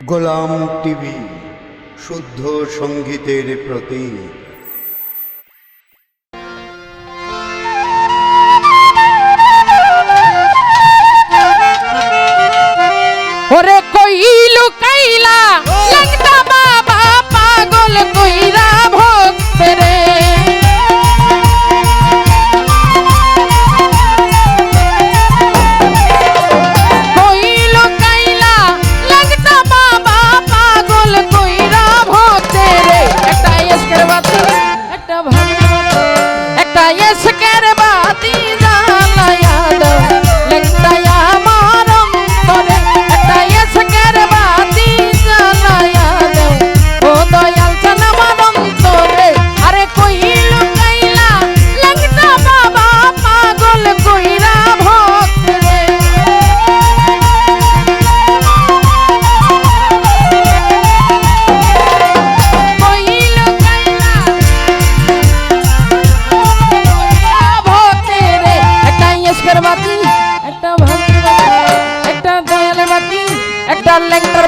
গোলাম TV শুদ্ধ সঙ্গীতের প্রতীক। hands together.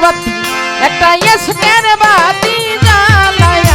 বাতি একটা এসকের বাতি জ্বালায়